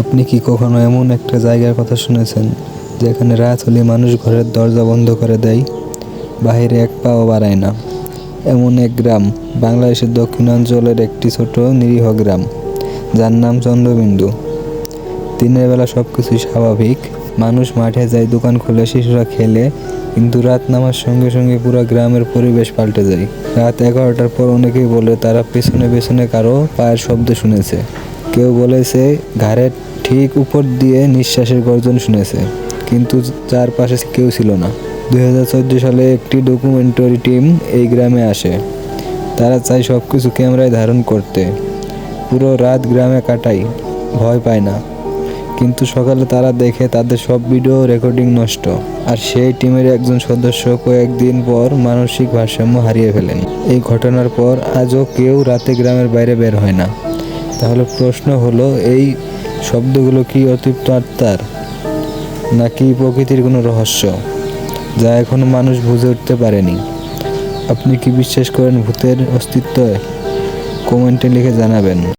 আপনি কি কখনো এমন একটা জায়গার কথা শুনেছেন, যেখানে রাত হলে মানুষ ঘরের দরজা বন্ধ করে দেয় বাইরে এক পাও বাড়ায় না? এমন এক গ্রাম, বাংলাদেশের দক্ষিণাঞ্চলের একটি ছোট নিরীহ গ্রাম, যার নাম চন্দ্রবিন্দু। দিনের বেলা সব কিছুই স্বাভাবিক, মানুষ মাঠে যায়, দোকান খুলে, শিশুরা খেলে, কিন্তু রাত নামার সঙ্গে সঙ্গে পুরো গ্রামের পরিবেশ পাল্টে যায়। রাত এগারোটার পর অনেকেই বলে, তারা পেছনে পেছনে কারও পায়ের শব্দ শুনেছে। কেউ বলেছে ঘাড়ের ঠিক উপর দিয়ে নিঃশ্বাসের গর্জন শুনেছে, কিন্তু চারপাশে কেউ ছিল না। দুই হাজার চোদ্দ সালে একটি ডকুমেন্টারি টিম এই গ্রামে আসে। তারা চায় সব কিছু ক্যামেরায় ধারণ করতে। পুরো রাত গ্রামে কাটাই ভয় পায় না। কিন্তু সকালে তারা দেখে তাদের সব ভিডিও রেকর্ডিং নষ্ট, আর সেই টিমের একজন সদস্য কয়েকদিন পর মানসিক ভারসাম্য হারিয়ে ফেলেন। এই ঘটনার পর আজও কেউ রাতে গ্রামের বাইরে বের হয় না। তাহলে প্রশ্ন হলো, এই শব্দগুলো কি অতৃপ্ত আত্মার নাকি প্রকৃতির কোনো রহস্য, যা এখনও মানুষ বুঝে উঠতে পারেনি? আপনি কি বিশ্বাস করেন ভূতের অস্তিত্ব? কমেন্টে লিখে জানাবেন।